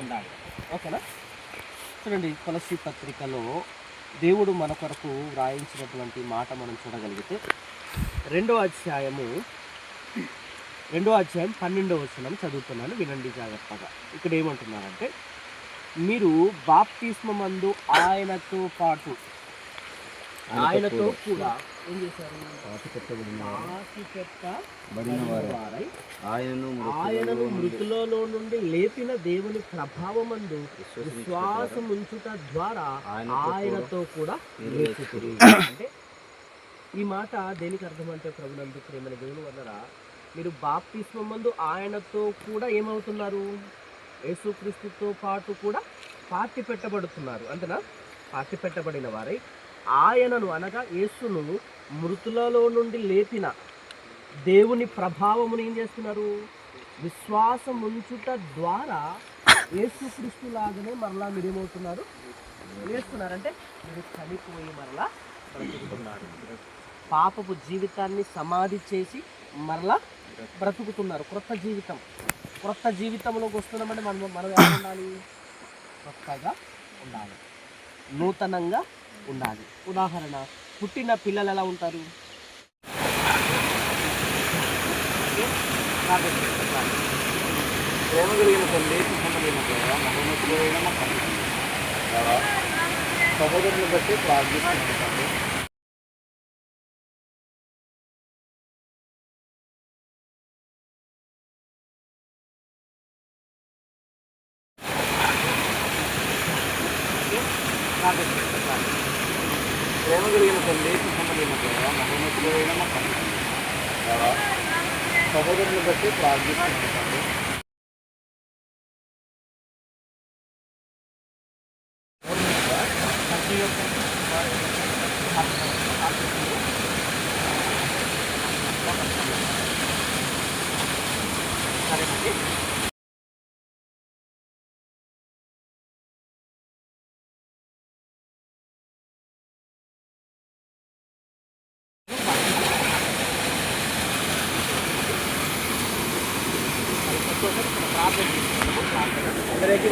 ఉండాలి. ఓకేనా? చూడండి తులసి పత్రికలో దేవుడు మన కొరకు వ్రాయించినటువంటి మాట మనం చూడగలిగితే రెండో అధ్యాయము రెండో అధ్యాయం పన్నెండో వచనం చదువుతున్నాను వినండి జాగ్రత్తగా. ఇక్కడ ఏమంటున్నారంటే మీరు బాప్తిస్మందు ఆయనతో పాటు ఆయనతో కూడా ఏం చేశారు? ఆయనను ఆయనను మృతులలో నుండి లేపిన దేవుని ప్రభావమందు విశ్వాసం ఉంచుట ద్వారా ఆయనతో కూడా. అంటే ఈ మాట దేనికి అర్థం అంటే ప్రభునందు ప్రేమల దేవుని వల్ల మీరు బాప్తిస్మందు ఆయనతో కూడా ఏమవుతున్నారు? యేసుక్రీస్తుతో పాటు కూడా పార్టీ పెట్టబడుతున్నారు అంతేనా? పార్టీ పెట్టబడిన వారై ఆయనను అనగా యేసును మృతులలో నుండి లేపిన దేవుని ప్రభావమును ఏం చేస్తున్నారు? విశ్వాసం ఉంచుట ద్వారా యేసుక్రీస్తు లాగానే మరలా మీరేమవుతున్నారు? వేస్తున్నారు అంటే మీరు చనిపోయి మరలా బ్రతుకుతున్నారు. పాపపు జీవితాన్ని సమాధి చేసి మరలా బ్రతుకుతున్నారు. క్రొత్త జీవితం. క్రొత్త జీవితంలోకి వస్తున్నామంటే మనం మనం ఎలా ఉండాలి? కొత్తగా ఉండాలి. నూతనంగా ఉండాలి. ఉదాహరణ పుట్టిన పిల్లలు ఎలా ఉంటారు? ప్రేమ కలిగిన తల్లి కృష్ణమైన మహోన్నతులైన మా తండ్రి దేవా, సహోదరుని బట్టి ప్రార్థిస్తున్నాను ప్రేమ కలిగిన తండ్రి కృష్ణమైన మహోన్నతులైన మా తండ్రి సహోదరుని బట్టి ప్రార్థిస్తున్నాను Thank you. చేసుకుంటాము. ప్రార్థన. అందరికీ